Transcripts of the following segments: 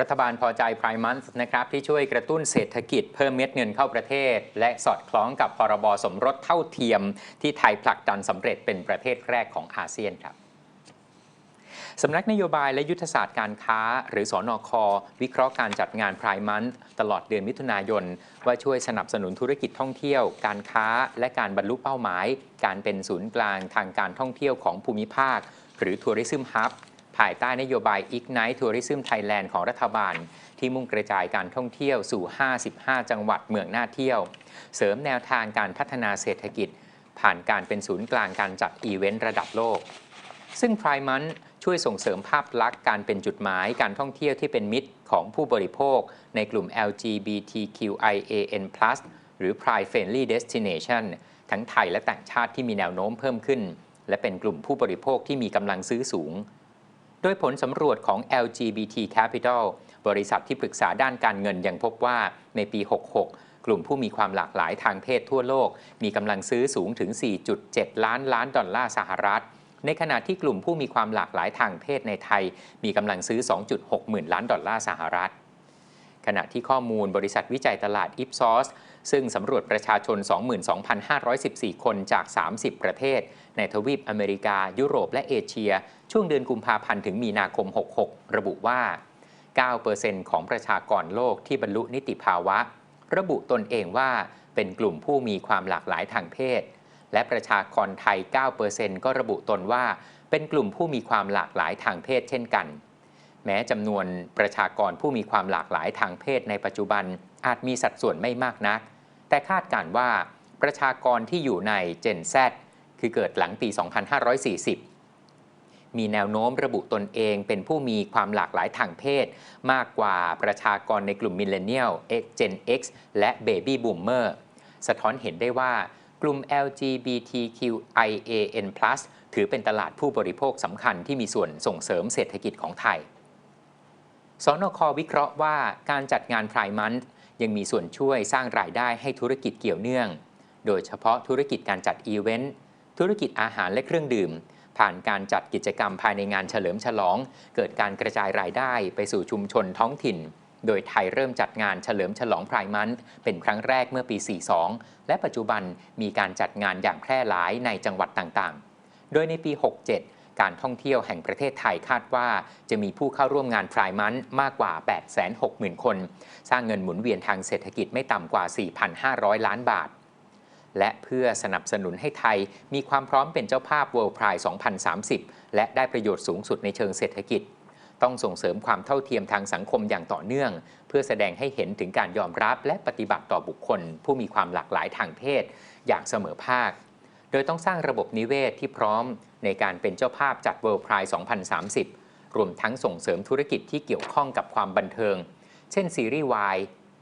รัฐบาลพอใจ Prime Month นะครับที่ช่วยกระตุ้นเศรษฐกิจเพิ่มเม็ดเงินเข้าประเทศ และสอดคล้องกับพรบสมรสเท่าเทียม ที่ไทยผลักดันสำเร็จเป็นประเทศแรกของอาเซียนครับสำนักนโยบายและยุทธศาสตร์การค้า หรือสอนอควิเคราะห์การจัดงาน Prime Month ตลอดเดือนมิถุนายน ว่าช่วยสนับสนุนธุรกิจท่องเที่ยว การค้า และการบรรลุเป้าหมาย การเป็นศูนย์กลางทางการท่องเที่ยวของภูมิภาค หรือ Tourism Hub ภายใต้นโยบาย Ignite Tourism Thailand ของรัฐบาล ที่มุ่งกระจายการท่องเที่ยวสู่ 55 จังหวัดเมืองน่าเที่ยว เสริมแนวทางการพัฒนาเศรษฐกิจ ผ่านการเป็นศูนย์กลางการจัดอีเวนต์ระดับโลก ซึ่ง Prime Month ช่วยส่งเสริมภาพลักษณ์การเป็นจุดหมายการท่องเที่ยวที่เป็นมิตรของผู้บริโภค ในกลุ่ม LGBTQIAN+ หรือ Pride Friendly Destination ทั้งไทยและต่างชาติที่มีแนวโน้มเพิ่มขึ้น และเป็นกลุ่มผู้บริโภคที่มีกำลังซื้อสูง โดยผลสำรวจของ LGBT Capital บริษัทที่ปรึกษาด้านการเงินยังพบว่าในปี 66 กลุ่มผู้มีความหลากหลายทางเพศทั่วโลก มีกำลังซื้อสูงถึง 4.7 ล้านล้านดอลลาร์สหรัฐ ในขณะที่กลุ่มผู้มีความหลากหลายทางเพศในไทย มีกำลังซื้อ 2.6 หมื่นล้านดอลลาร์สหรัฐ ขณะที่ข้อมูลบริษัทวิจัยตลาด Ipsos ซึ่งสำรวจประชาชน 22,514 คนจาก 30 ประเทศ ในทวีปอเมริกา ยุโรปและเอเชีย ช่วงเดือนกุมภาพันธ์ถึงมีนาคม 66 ระบุว่า 9%ของประชากรโลกที่บรรลุนิติภาวะ ระบุตนเองว่าเป็นกลุ่มผู้มีความหลากหลายทางเพศ และประชากรไทย 9%ก็ระบุตนว่า เป็นกลุ่มผู้มีความหลากหลายทางเพศเช่นกัน แม้จำนวนประชากรผู้มีความหลากหลายทางเพศในปัจจุบันอาจมีสัดส่วนไม่มากนัก แต่คาดการว่าประชากรที่อยู่ใน Gen Z คือเกิดหลังปี 2540 มีแนวโน้มระบุตนเองเป็นผู้มีความหลากหลายทางเพศ มากกว่าประชากรในกลุ่มมิเลเนียล Gen X และ Baby Boomer สะท้อนเห็นได้ว่ากลุ่ม LGBTQIAN+ ถือเป็นตลาดผู้บริโภคสำคัญที่มีส่วนส่งเสริมเศรษฐกิจของไทย สนควิเคราะห์ว่าการจัดงาน Prime Month ยังมีส่วนช่วยสร้างรายได้ให้ธุรกิจเกี่ยวเนื่อง โดยเฉพาะธุรกิจการจัดอีเวนต์ธุรกิจอาหารและเครื่องดื่ม ผ่านการจัดกิจกรรมภายในงานเฉลิมฉลอง เกิดการกระจายรายได้ไปสู่ชุมชนท้องถิ่น โดยไทยเริ่มจัดงานเฉลิมฉลองพรายมันเป็นครั้งแรกเมื่อปี 42 และปัจจุบันมีการจัดงานอย่างแพร่หลายในจังหวัดต่างๆ โดยในปี 67 การท่องเที่ยวแห่งประเทศไทยคาดว่า จะมีผู้เข้าร่วมงานพรายมันมากกว่า 860,000 คน สร้างเงินหมุนเวียนทางเศรษฐกิจไม่ต่ำกว่า 4,500 ล้านบาท และเพื่อสนับสนุนให้ไทยมีความพร้อมเป็นเจ้าภาพ World Pride 2030 และได้ประโยชน์สูงสุดในเชิงเศรษฐกิจ ต้องส่งเสริมความเท่าเทียมทางสังคมอย่างต่อเนื่อง เพื่อแสดงให้เห็นถึงการยอมรับและปฏิบัติต่อบุคคล ผู้มีความหลากหลายทางเพศ อย่างเสมอภาค โดยต้องสร้างระบบนิเวศที่พร้อมในการเป็นเจ้าภาพจัด World Pride 2030 รวมทั้งส่งเสริมธุรกิจที่เกี่ยวข้องกับความบันเทิง เช่นซีรีส์วาย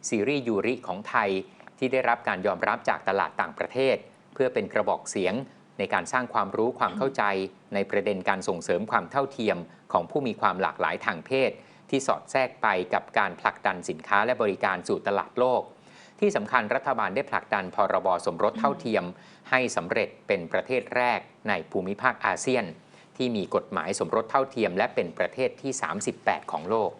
ซีรีส์ยูริของไทย ที่ได้รับการยอมรับจากตลาดต่างประเทศ เพื่อเป็นกระบอกเสียงในการสร้างความรู้ความเข้าใจ ในประเด็นการส่งเสริมความเท่าเทียม ของผู้มีความหลากหลายทางเพศ ที่สอดแทรกไปกับการผลักดันสินค้าและบริการสู่ตลาดโลก ที่สำคัญรัฐบาลได้ผลักดันพรบสมรสเท่าเทียม ให้สำเร็จเป็นประเทศแรกในภูมิภาคอาเซียน ที่มีกฎหมายสมรสเท่าเทียม และเป็นประเทศที่ 38 ของโลก